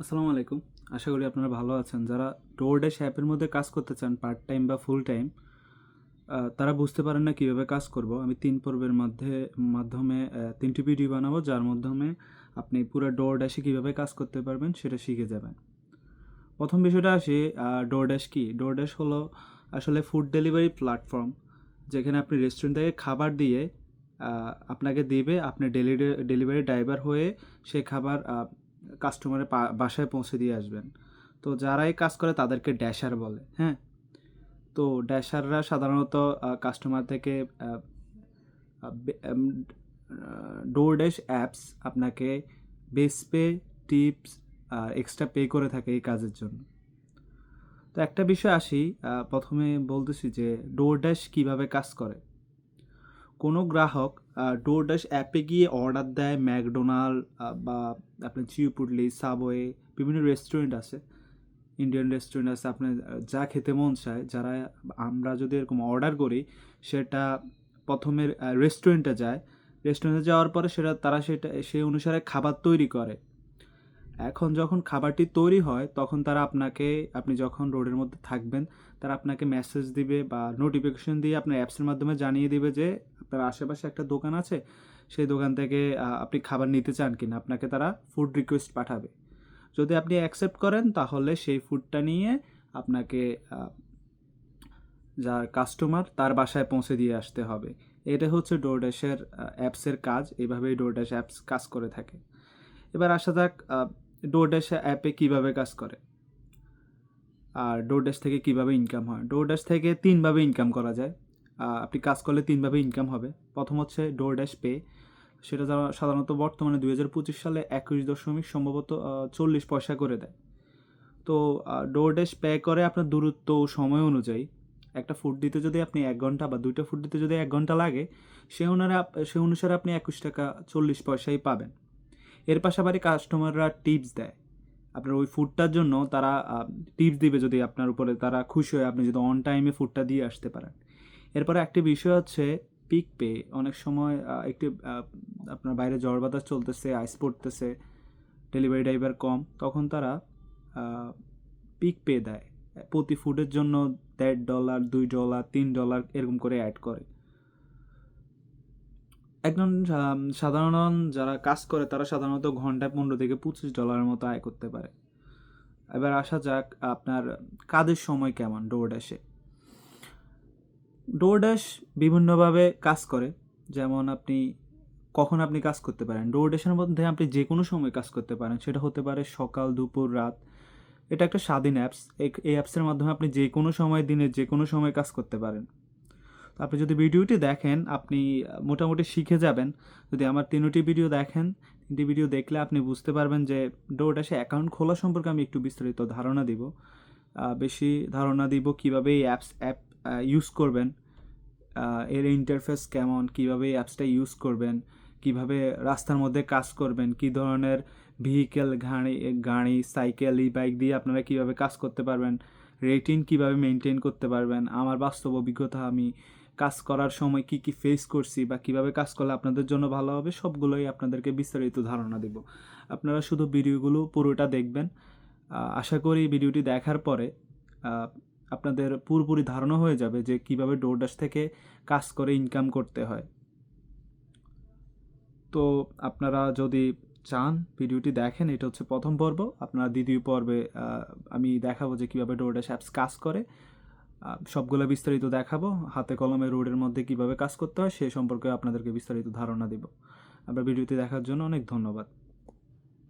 আসসালামু আলাইকুম। আশা করি আপনারা ভালো আছেন। যারা ডোরড্যাশ অ্যাপের মধ্যে কাজ করতে চান পার্ট টাইম বা ফুল টাইম তারা বুঝতে পারেন না কীভাবে কাজ করব। আমি তিন পর্বের মধ্যে, মাধ্যমে তিনটি ভিডিও বানাবো, যার মাধ্যমে আপনি পুরো ডোরড্যাশে কীভাবে কাজ করতে পারবেন সেটা শিখে যাবেন। প্রথম বিষয়টা আসি ডোরড্যাশ কি? ডোরড্যাশ হলো আসলে ফুড ডেলিভারি প্ল্যাটফর্ম যেখানে আপনি রেস্টুরেন্ট থেকে খাবার দিয়ে আপনাকে দেবে, আপনি ডেলিভারি ডেলিভারি ড্রাইভার হয়ে সেই খাবার কাস্টমারের বাসায় পৌঁছে দিয়ে আসবেন। তো যারাই কাজ করে তাদেরকে ড্যাশার বলে হ্যাঁ? তো ড্যাশাররা সাধারণত কাস্টমার থেকে ডোর ড্যাশ অ্যাপস আপনাকে base pay tips extra pay করে থাকে এই কাজের জন্য। তো একটা বিষয় আসি প্রথমে বলতেছি যে ডোর ড্যাশ কীভাবে কাজ করে? কোনো গ্রাহক ডোর ড্যাশ অ্যাপে গিয়ে অর্ডার দেয় ম্যাকডোনাল্ড বা আপনার চিউপুটলি সাবওয়ে বিভিন্ন রেস্টুরেন্ট আছে। ইন্ডিয়ান রেস্টুরেন্ট আছে, আপনার যা খেতে মন চায়। যারা আমরা যদি এরকম অর্ডার করি, সেটা প্রথমে রেস্টুরেন্টে যায়। রেস্টুরেন্টে যাওয়ার পরে সেটা, তারা সেটা, সেই অনুসারে খাবার তৈরি করে। এখন যখন খাবারটি তৈরি হয়, তখন তারা আপনাকে, আপনি যখন রোডের মধ্যে থাকবেন, তারা আপনাকে মেসেজ দিবে বা নোটিফিকেশন দিয়ে আপনার অ্যাপসের মাধ্যমে জানিয়ে দিবে যে, আপনার আশেপাশে একটা দোকান আছে, সেই দোকান থেকে আপনি খাবার নিতে চান কিনা। আপনাকে তারা ফুড রিকোয়েস্ট পাঠাবে। যদি আপনি অ্যাকসেপ্ট করেন, তাহলে সেই ফুডটা নিয়ে আপনাকে যার কাস্টমার তার বাসায় পৌঁছে দিয়ে আসতে হবে। এটা হচ্ছে ডোরড্যাশের অ্যাপসের কাজ। এভাবেই ডোরড্যাশ অ্যাপস কাজ করে থাকে। এবার আসা যাক ডোরড্যাশ অ্যাপে কীভাবে কাজ করে? আর ডোরড্যাশ থেকে কীভাবে ইনকাম হয়? ডোরড্যাশ থেকে তিনভাবে ইনকাম করা যায়। আপনি কাজ করলে তিনভাবে ইনকাম হবে। প্রথম হচ্ছে ডোরড্যাশ পে সেটা যারা সাধারণত বর্তমানে দুই হাজার পঁচিশ সালে একুশ দশমিক সম্ভবত চল্লিশ পয়সা করে দেয়। তো ডোরড্যাশ পে করে আপনার দূরত্ব সময় অনুযায়ী। একটা ফুড দিতে যদি আপনি এক ঘণ্টা বা দুইটা ফুড দিতে যদি এক ঘণ্টা লাগে, সে অনুসারে সে অনুসারে আপনি একুশ টাকা চল্লিশ পয়সাই পাবেন। এর পাশাপাশি কাস্টমাররা টিপস দেয়। আপনার ওই ফুডটার জন্য তারা টিপস দিবে যদি আপনার উপরে, তারা খুশি হয় আপনি যদি অন টাইমে ফুডটা দিয়ে আসতে পারেন। এরপরে একটি বিষয় হচ্ছে পিক পে অনেক সময় একটি আপনার বাইরে ঝড় বাতাস চলতেছে আইস পড়তেছে ডেলিভারি ড্রাইভার কম, তখন তারা পিক পে দেয়। প্রতি ফুডের জন্য দেড় ডলার দুই ডলার তিন ডলার এরকম করে অ্যাড করে। একজন সাধারণ যারা কাজ করে, তারা সাধারণত ঘন্টায় পনেরো থেকে পঁচিশ ডলারের মতো আয় করতে পারে। এবার আসা যাক আপনার কাজের সময় কেমন ডোরড্যাশে ডোরড্যাশ বিভিন্নভাবে কাজ করে, যেমন আপনি, কখন আপনি কাজ করতে পারেন। ডোরড্যাশের মধ্যে আপনি যে কোনো সময় কাজ করতে পারেন, সেটা হতে পারে সকাল, দুপুর, রাত। এটা একটা স্বাধীন অ্যাপস এই অ্যাপসের মাধ্যমে আপনি যে কোনো সময় দিনে যে কোনো সময় কাজ করতে পারেন। আপনি যদি ভিডিওটি দেখেন, আপনি মোটামুটি শিখে যাবেন। যদি আমার তিনটি ভিডিও দেখেন, তিনটি ভিডিও দেখলে আপনি বুঝতে পারবেন যে ডোরড্যাশে অ্যাকাউন্ট খোলা সম্পর্কে আমি একটু বিস্তারিত ধারণা দিব। বেশি ধারণা দিব কীভাবে এই অ্যাপস অ্যাপ ইউজ করবেন। এর ইন্টারফেস কেমন, কীভাবে এই অ্যাপসটা ইউজ করবেন, কীভাবে রাস্তার মধ্যে কাজ করবেন, কি ধরনের ভেহিকেল গাড়ি গাড়ি সাইকেল ই বাইক দিয়ে আপনারা কীভাবে কাজ করতে পারবেন রেটিং কীভাবে মেনটেন করতে পারবেন, আমার বাস্তব অভিজ্ঞতা আমি কাজ করার সময় কি কি ফেস করছি বা কীভাবে কাজ করলে আপনাদের জন্য ভালো হবে, সবগুলোই আপনাদেরকে বিস্তারিত ধারণা দেব। আপনারা শুধু ভিডিওগুলো পুরোটা দেখবেন। আশা করি ভিডিওটি দেখার পরে আপনাদের পুরোপুরি ধারণা হয়ে যাবে যে কীভাবে ডোরডাস থেকে কাজ করে ইনকাম করতে হয়। তো আপনারা যদি চান ভিডিওটি দেখেন, এটা হচ্ছে প্রথম পর্ব। আপনারা দ্বিতীয় পর্বে আমি দেখাবো যে কীভাবে ডোরডাস অ্যাপস কাজ করে। সবগুলো বিস্তারিত দেখাবো। হাতে কলমে রোডের মধ্যে কীভাবে কাজ করতে হয়, সে সম্পর্কে আপনাদেরকে বিস্তারিত ধারণা দেব। আপনার ভিডিওটি দেখার জন্য অনেক ধন্যবাদ।